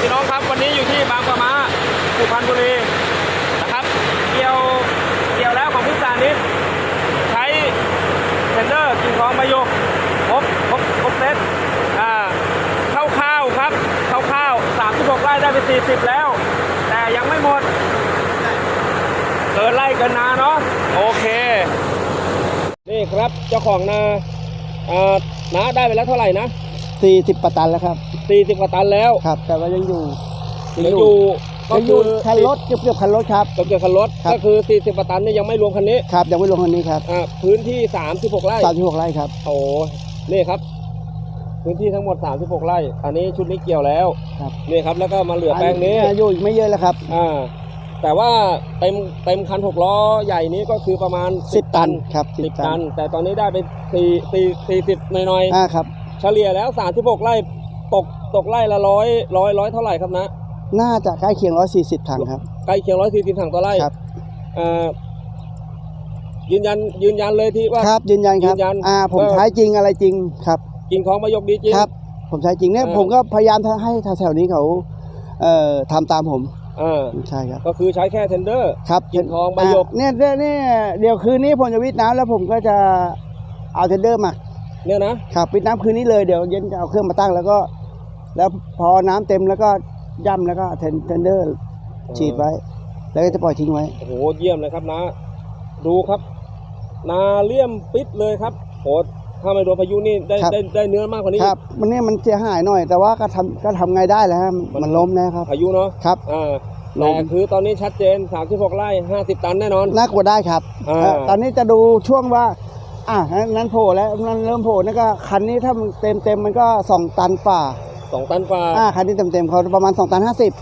พี่น้องครับวันนี้อยู่ที่บางปะมาสุพรรณบุรีนะครับ เกี่ยวเกี่ยวแล้วของพิสานิดใช้เทนเดอร์กิ่งทองประโยคครบครบครบเซตอ่าข้าวๆครับข้าวๆ36ไร่ได้ไป40แล้ว แต่ยังไม่หมดเกินไร่เกินนาเนาะโอเค นี่ครับเจ้าของนาอ่านาได้ไปแล้วเท่าไหร่นะ สี่สิบกว่าตันแล้วครับ40กว่าตันแล้วครับ แต่ว่ายังอยู่ยังอยู่ก็ยังอคืยู่อคันรถเกือบเกือบคันรถครับกับเกี่ยวกับรถครับ ก็คือ40กว่าตันนี่ยังไม่รวมคันนี้ครับยังไม่ลงคันนี้ครับอ่าพื้นที่36ไร่ สามสิบหกไร่ครับ โอ้นี่ครับ พื้นที่ทั้งหมด 36 ไร่ อันนี้ชุดนี้เกี่ยวแล้วครับ นี่ครับ แล้วก็มาเหลือแปลงนี้ อายุอีกไม่เยอะแล้วครับอ่า แต่ว่าเต็มเต็มคันหกล้อใหญ่นี้ก็คือประมาณสิบตันครับสิสิบบตันแต่ตอนนี้ได้ไปสี่สี่สี่สิบหน่อยอ่าครับๆ เฉลี่ยแล้ว36ไร่ตกตกไร่ละร้อยร้อยร้อยเท่าไหร่ครับนะน่าจะใกล้เคียงร้อยสี่สิบถังครับ ใกล้เคียงร้อยสี่สิบถังต่อไร่ครับอ่ายืนยันยืนยันเลยที่ว่า ครับยืนยันครับยืนยันอ่าผมเออใช้จริงอะไรจริงครับกิ่งทองประโยคดีจริง ครับ ผมใช้จริงเนี่ยเออ ผมก็พยายามให้แถวๆนี้เขาเอ่อทำตามผมอ่าใช่ครับก็คือใช้แค่เทนเดอร์ ครับกิ่งทองประโยคอ่าเนี่ยเนี่ยเนี่ยเดี๋ยวคืนนี้ผมจะวิทน้ำแล้วผมก็จะเอาเทนเดอร์มา เนี่ยนะครับวิทน้ำคืนนี้เลยเดี๋ยวเย็นจะเอาเครื่องมาตั้งแล้วก็ แล้วพอน้ำเต็มแล้วก็ย่ำแล้วก็เทนเทนเดอร์ฉีดไว้ แล้วก็จะปล่อยทิ้งไว้โอ้โหเยี่ยมเลยครับนะ ดูครับ นาเลี่ยมปิดเลยครับโหถ้าไม่โดนพายุนี่ได้ครับได้ได้เนื้อมากกว่านี้ครับ มันเนี่ยมันเสียหายหน่อย แต่ว่าก็ทำก็ทำไงได้แล้วฮะมันมันล้มนะครับพายุเนาะครับอ่าลแต่มคือตอนนี้ชัดเจน 36 ไร่ 50 ตันแน่นอน น่ากลัวได้ครับอ่าเอ่อตอนนี้จะดูช่วงว่า อะนั้นนั้นโผล่แล้วนั้นเริ่มโผล่นั่นก็คันนี้ถ้ามันเต็มเต็มๆมันก็สองตันฝ่า2ตันกว่าอ่าคันนี้เต็มเต็มๆเขาประมาณสองตันห้าสิบ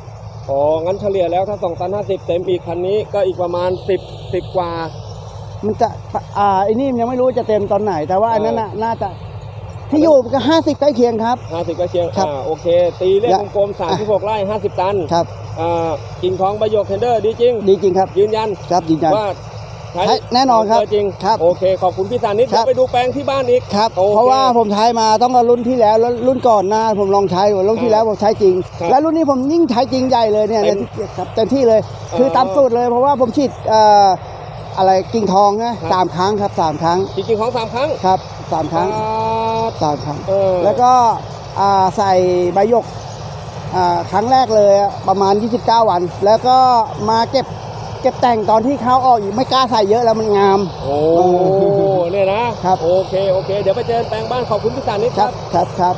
อ๋องั้นเฉลี่ยแล้วถ้า2ตัน50เต็มอีกคันนี้ก็อีกประมาณ10 10กว่า มันจะอ่าไอ้นี่มันยังไม่รู้จะเต็มตอนไหน แต่ว่าอันนั้นน่ะน่าจะที่อยู่ก็ห้าสิบใกล้เคียงครับ50ก็เชียงครับอ่าโอเค ตีเลขและกลมๆ36ไร่50ตันครับอ่ากิ่งทองประโยคเทนเดอร์ดีจริง ดีจริงครับ ยืนยันครับยืนยันว่า ใช้ใช้แน่นอนครับเจริงครับโอเคขอบคุณพี่สานิทครัเดี๋ยบวไปดูแปลงที่บ้านอีกครับโอเคเพราะว่าผมใช้มาต้องกับรุ่นที่แล้วแล้วรุ่นก่อนหน้าผมลองใช้อยู่รุ่นที่แล้วผมใช้จริง ครับแล้วรุ่นนี้ผมยิ่งใช้จริงใหญ่เลยเนี่ยเต็มเนี่ยครับเต็มที่เลยอคือตามสูตรเลยเพราะว่าผมฉีดเอ่ออะไรกิ่งทองนะครับ สามครั้งครับสามครั้งจริงๆของสามครั้งครับสามครั้งอ่าสามครั้ง เออ แล้วก็อ่าใส่ใบหยกอ่าครั้งแรกเลยอะประมาณ 29 วัน แล้วก็มาเก็บเก็บแต่งตอนที่เขาออกอีกไม่กล้าใส่เยอะแล้วมันงาม โอ้เนี่ยนะครับ โอเค โอเค เดี๋ยวไปเจอแปลงบ้านขอบคุณพี่สานิทคครัรับบครับครับ